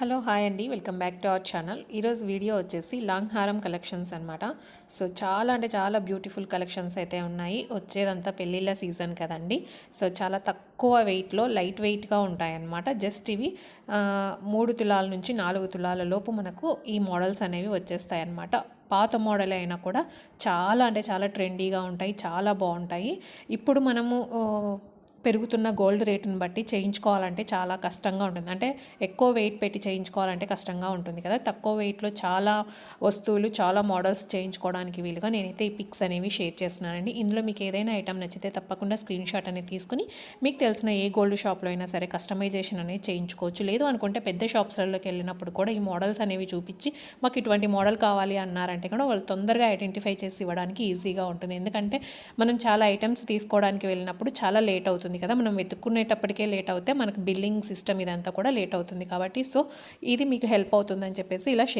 Hello hi అండి. Welcome back to our channel. ఈరోజు video వచ్చేసి లాంగ్ హారం కలెక్షన్స్ అనమాట సో చాలా అంటే చాలా బ్యూటిఫుల్ కలెక్షన్స్ అయితే ఉన్నాయి. వచ్చేదంతా పెళ్ళిళ్ళ సీజన్ కదండి. సో చాలా తక్కువ వెయిట్లో లైట్ వెయిట్గా ఉంటాయన్నమాట. జస్ట్ ఇవి మూడు తులాల నుంచి నాలుగు తులాల లోపు మనకు ఈ మోడల్స్ అనేవి వచ్చేస్తాయి అన్నమాట పాత మోడల్ అయినా కూడా చాలా అంటే చాలా ట్రెండీగా ఉంటాయి చాలా బాగుంటాయి. ఇప్పుడు మనము పెరుగుతున్న గోల్డ్ రేటుని బట్టి చేయించుకోవాలంటే చాలా కష్టంగా ఉంటుంది. అంటే ఎక్కువ వెయిట్ పెట్టి చేయించుకోవాలంటే కష్టంగా ఉంటుంది కదా. తక్కువ వెయిట్లో చాలా వస్తువులు చాలా మోడల్స్ చేయించుకోవడానికి వీలుగా నేనైతే ఈ పిక్స్ అనేవి షేర్ చేస్తున్నానండి. ఇందులో మీకు ఏదైనా ఐటమ్ నచ్చితే తప్పకుండా స్క్రీన్ షాట్ అనేది తీసుకుని మీకు తెలిసిన ఏ గోల్డ్ షాప్లో అయినా సరే కస్టమైజేషన్ అనేది చేయించుకోవచ్చు. లేదు అనుకుంటే పెద్ద షాప్స్లలోకి వెళ్ళినప్పుడు కూడా ఈ మోడల్స్ అనేవి చూపించి మాకు ఇటువంటి మోడల్ కావాలి అన్నారంటే కూడా వాళ్ళు తొందరగా ఐడెంటిఫై చేసి ఇవ్వడానికి ఈజీగా ఉంటుంది. ఎందుకంటే మనం చాలా ఐటమ్స్ తీసుకోవడానికి వెళ్ళినప్పుడు చాలా లేట్ అవుతుంది. అవుతుంది కదా. మనం వెతుక్కునేటప్పటికే లేట్ అవుతే మనకు బిల్లింగ్ సిస్టమ్ ఇదంతా కూడా లేట్ అవుతుంది కాబట్టి సో ఇది మీకు హెల్ప్ అవుతుందని చెప్పేసి ఇలా షేర్